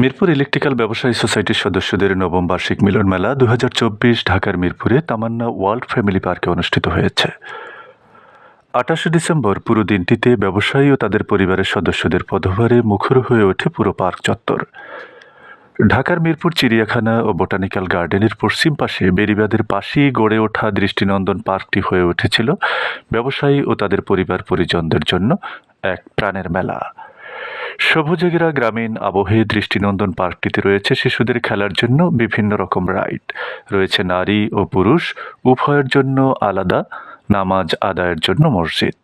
Mirpur electrical ব্যবসায়ী সোসাইটির সদস্যদের নবম বার্ষিক মিলন মেলা দু হাজার চব্বিশ ঢাকার মিরপুরে তামান্না ওয়ার্ল্ড ফ্যামিলি পার্কে অনুষ্ঠিত হয়েছে। আঠাশে ডিসেম্বর পুরো দিনটিতে ব্যবসায়ী ও তাদের পরিবারের সদস্যদের পদভারে মুখর হয়ে ওঠে পুরো পার্ক চত্বর। ঢাকার মিরপুর, চিড়িয়াখানা ও বোটানিক্যাল গার্ডেনের পশ্চিম পাশে বেরিবাদের পাশেই গড়ে ওঠা দৃষ্টিনন্দন পার্কটি হয়ে উঠেছিল ব্যবসায়ী ও তাদের পরিবার পরিজনদের জন্য এক প্রাণের মেলা। সবুজেগেরা গ্রামীণ আবহে দৃষ্টিনন্দন পার্কটিতে রয়েছে শিশুদের খেলার জন্য বিভিন্ন রকম রাইড। রয়েছে নারী ও পুরুষ, উভয়ের জন্য আলাদা, নামাজ আদায়ের জন্য মসজিদ।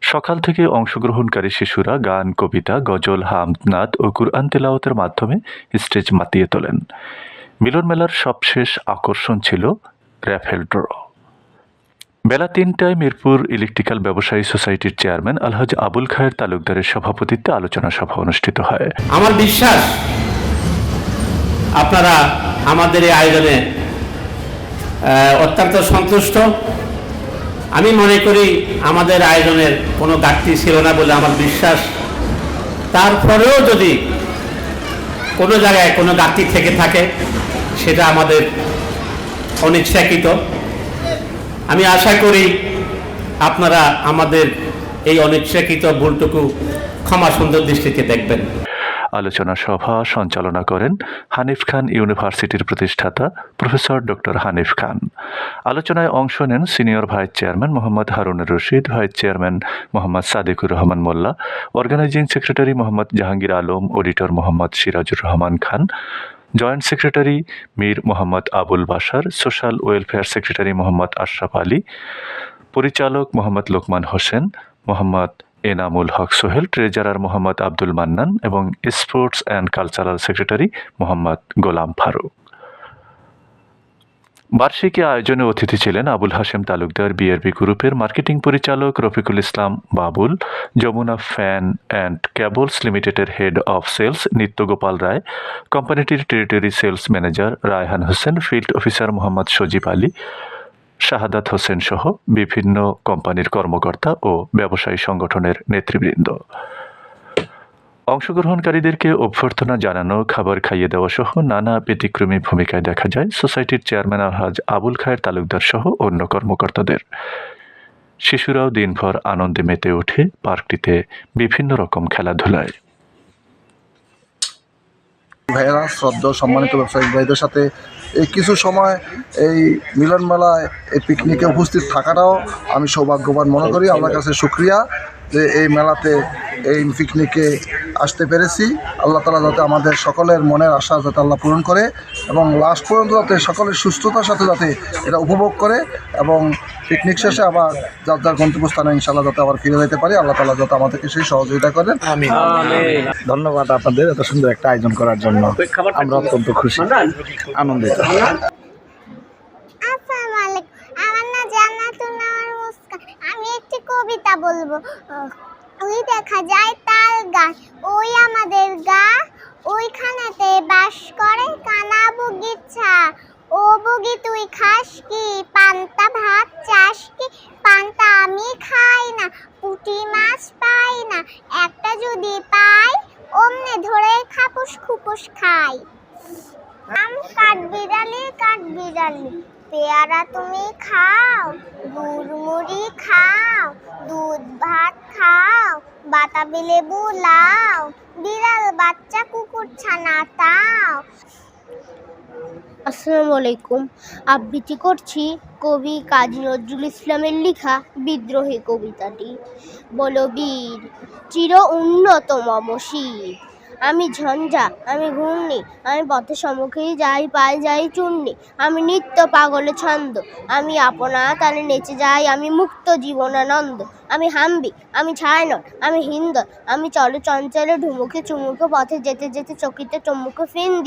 সকাল থেকে অংশগ্রহণকারী শিশুরা গান, কবিতা, গজল, হামনাদ ও কুরআন তেলাওতের মাধ্যমে স্টেজ মাতিয়ে তোলেন। মিলন মেলার সবশেষ আকর্ষণ ছিল র্যাফেল ড্র। বেলা তিনটায় মিরপুর ইলেকট্রিক্যাল ব্যবসায়ী সোসাইটির চেয়ারম্যান আলহাজ আবুল খায়ের তালুকদারের সভাপতিত্বে আলোচনা সভা অনুষ্ঠিত হয়। আমার বিশ্বাস, আপনারা আমাদের এই আয়োজনে অত্যন্ত সন্তুষ্ট। আমি মনে করি আমাদের আয়োজনের কোনো ঘাটতি ছিল না বলে আমার বিশ্বাস। তারপরেও যদি কোনো জায়গায় কোনো ঘাটতি থেকে থাকে, সেটা আমাদের অনিচ্ছাকৃত। আমি আশা করি আপনারা আমাদের এই অনিচ্ছাকৃত ভুলটুকু ক্ষমা সুন্দর দৃষ্টিতে দেখবেন। আলোচনা সভা সঞ্চালনা করেন হানিফ খান ইউনিভার্সিটির প্রতিষ্ঠাতা প্রফেসর ডক্টর হানিফ খান। আলোচনায় অংশ নেন senior vice chairman Mohammad Harunur Rashid, vice chairman Mohammad Sadekur Rahman Molla, organizing secretary Mohammad Jahangir Alam, auditor Mohammad Sirajur Rahman Khan joint secretary Mir Mohammad Abul Basar social welfare secretary Mohammad Ashraf Ali, পরিচালক Mohammad Lokman Hossain, Mohammad Enamul Haque Sohel, treasurer Mohammad Abdul Mannan এবং sports and cultural secretary Mohammad Golam Faruk. বার্ষিকী আয়োজনে অতিথি ছিলেন Abul Hashem Talukdar BRB গ্রুপের marketing পরিচালক Rafiqul Islam Babul, Jamuna fan and cables লিমিটেডের head of sales Nityagopal Roy, কোম্পানিটির territory sales manager Raihan Hossain, field officer Mohammad Sajib Ali, Shahadat Hossain সহ বিভিন্ন কোম্পানির কর্মকর্তা ও ব্যবসায়ী সংগঠনের নেতৃবৃন্দ। অংশগ্রহণকারীদেরকে অভ্যর্থনা জানানো, খাবার খাইয়ে দেওয়া সহ নানা ব্যতিক্রমী ভূমিকায় দেখা যায় সোসাইটির চেয়ারম্যান আলহাজ আবুল খায়ের তালুকদার সহ অন্য কর্মকর্তাদের। শিশুরাও দিনভর আনন্দে মেতে ওঠে পার্কটিতে বিভিন্ন রকম খেলাধুলায়। ভাইয়েরা, শ্রদ্ধ, সম্মানিত ব্যবসায়িক ভাইদের সাথে এই কিছু সময় এই মিলন মেলায় এই পিকনিকে উপস্থিত থাকাটাও আমি সৌভাগ্যবান মনে করি। আমার কাছে সুক্রিয়া যে এই মেলাতে এই পিকনিকে আসতে পেরেছি। আল্লাহ তালা যাতে আমাদের সকলের মনের আশা যাতে আল্লাহ পূরণ করে এবং লাস্ট পর্যন্ত যাতে সকলের সুস্থতার সাথে যাতে এটা উপভোগ করে এবং পিকনিক শেষে আবার যার যার গন্তব্যস্থানে ইনশাল্লাহ যাতে আবার ফিরে যেতে পারি। আল্লাহ তালা যাতে আমাদেরকে সেই সহযোগিতা করেন। আমি ধন্যবাদ আপনাদের এত সুন্দর একটা আয়োজন করার জন্য। আমরা অত্যন্ত খুশি। আনন্দিত আসসালামু আলাইকুম আমার না জান্নাতুন নামের মুস্কান আমি একটি কবিতা বলব। ওই দেখা যায় তাল গাছ, ওই আমাদের গা। ওইখানেতে বাস করে কানা বগিচা ও বগি তুই খাস কি? পান্তা ভাত চাস কি? পান্তা আমি খাই না, পুঁটি মাছ পাই না। একটা যদি পাই, অমনে ধরে খাপুস খুপুস খাই। আম কাঠ বিড়ালি কাঠ বিড়ালি। পেয়ারা তুমি খাও, গুড়মুড়ি খাও, দুধ ভাত খাও, বাতাবি লেবু লাও, বিড়াল, বাচ্চা, কুকুর, ছানা তাও। আসসালামু আলাইকুম। আবৃত্তি করছি কবি কাজী নজরুল ইসলামের লেখা বিদ্রোহী কবিতাটি। বলো বীর, চির উন্নত মম শির আমি ঝঞ্ঝা, আমি ঘূর্ণি, আমি পথের সম্মুখেই যাই পাই যাই চূর্ণি। আমি নিত্য পাগলে ছন্দ, আমি আপনা তালে নেচে যাই, আমি মুক্ত জীবনানন্দ। আমি হাম্বি, আমি ছায়ানট, আমি হিন্দ আমি চলো চঞ্চলে ঢুমুকে চুমুকে পথে যেতে যেতে চকিতে চুমুকে ফিন্দি।